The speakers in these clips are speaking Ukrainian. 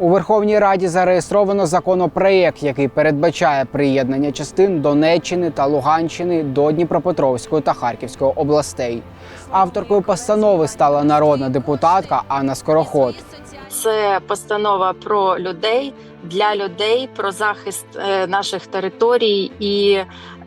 У Верховній Раді зареєстровано законопроєкт, який передбачає приєднання частин Донеччини та Луганщини до Дніпропетровської та Харківської областей. Авторкою постанови стала народна депутатка Анна Скороход. Це постанова про людей для людей, про захист е, наших територій і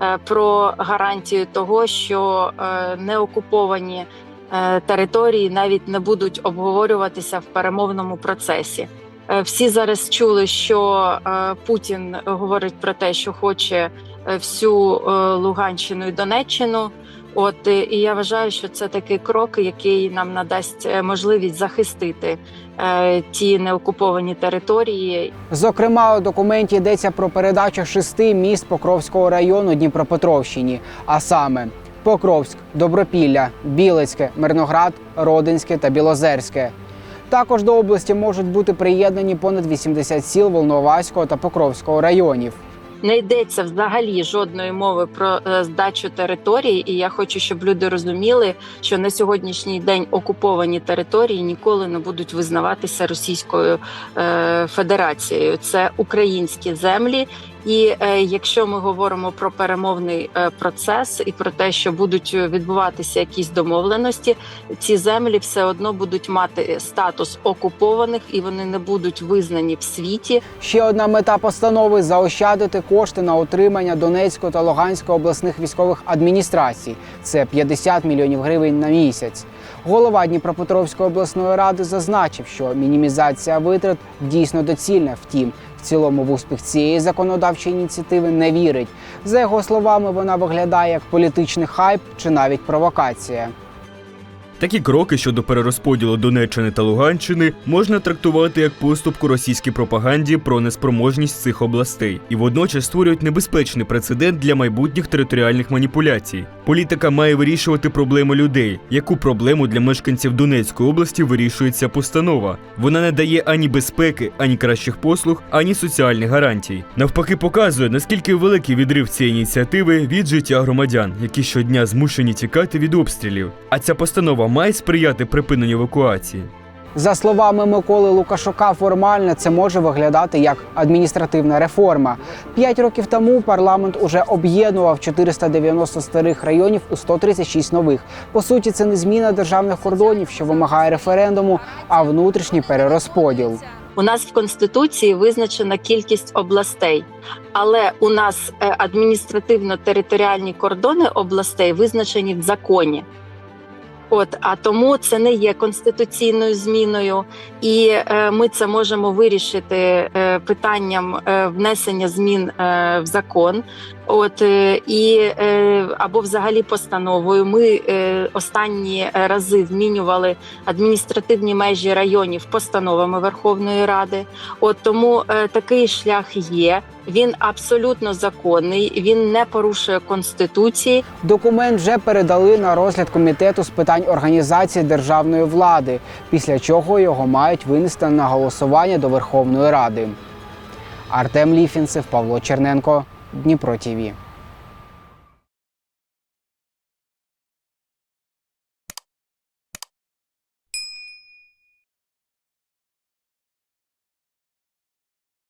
е, про гарантію того, що е, неокуповані е, території навіть не будуть обговорюватися в перемовному процесі. Е, Всі зараз чули, що е, Путін говорить про те, що хоче е, всю Луганщину і Донеччину. От і я вважаю, що це такий крок, який нам надасть можливість захистити е, ті неокуповані території. Зокрема, у документі йдеться про передачу шести міст Покровського району Дніпропетровщині, а саме Покровськ, Добропілля, Білицьке, Мирноград, Родинське та Білозерське. Також до області можуть бути приєднані понад 80 сіл Волноваського та Покровського районів. Не йдеться взагалі жодної мови про е, здачу території, і я хочу, щоб люди розуміли, що на сьогоднішній день окуповані території ніколи не будуть визнаватися Російською е, Федерацією. Це українські землі. І е, якщо ми говоримо про перемовний е, процес і про те, що будуть відбуватися якісь домовленості, ці землі все одно будуть мати статус окупованих і вони не будуть визнані в світі. Ще одна мета постанови заощадити кошти на утримання Донецької та Луганської обласних військових адміністрацій. Це 50 мільйонів гривень на місяць. Голова Дніпропетровської обласної ради зазначив, що мінімізація витрат дійсно доцільна. Втім, цілому в успіх цієї законодавчої ініціативи не вірить. За його словами, вона виглядає як політичний хайп чи навіть провокація. Такі кроки щодо перерозподілу Донеччини та Луганщини можна трактувати як поступку російській пропаганді про неспроможність цих областей і водночас створюють небезпечний прецедент для майбутніх територіальних маніпуляцій. Політика має вирішувати проблеми людей. Яку проблему для мешканців Донецької області вирішується постанова? Вона не дає ані безпеки, ані кращих послуг, ані соціальних гарантій. Навпаки, показує наскільки великий відрив цієї ініціативи від життя громадян, які щодня змушені тікати від обстрілів. А ця постанова має сприяти припиненню евакуації. За словами Миколи Лукашука, формально це може виглядати як адміністративна реформа. П'ять років тому парламент уже об'єднував 490 старих районів у 136 нових. По суті, це не зміна державних кордонів, що вимагає референдуму, а внутрішній перерозподіл. У нас в конституції визначена кількість областей, але у нас е, адміністративно-територіальні кордони областей визначені в законі. От а тому це не є конституційною зміною, і е, ми це можемо вирішити е, питанням е, внесення змін е, в закон. От е, і е, або взагалі постановою. Ми е, останні рази змінювали адміністративні межі районів постановами Верховної Ради. От тому е, такий шлях є. Він абсолютно законний, він не порушує конституції. Документ вже передали на розгляд комітету з питань організації державної влади, після чого його мають винести на голосування до Верховної Ради. Артем Ліфінцев, Павло Черненко, Дніпро ТІВІ.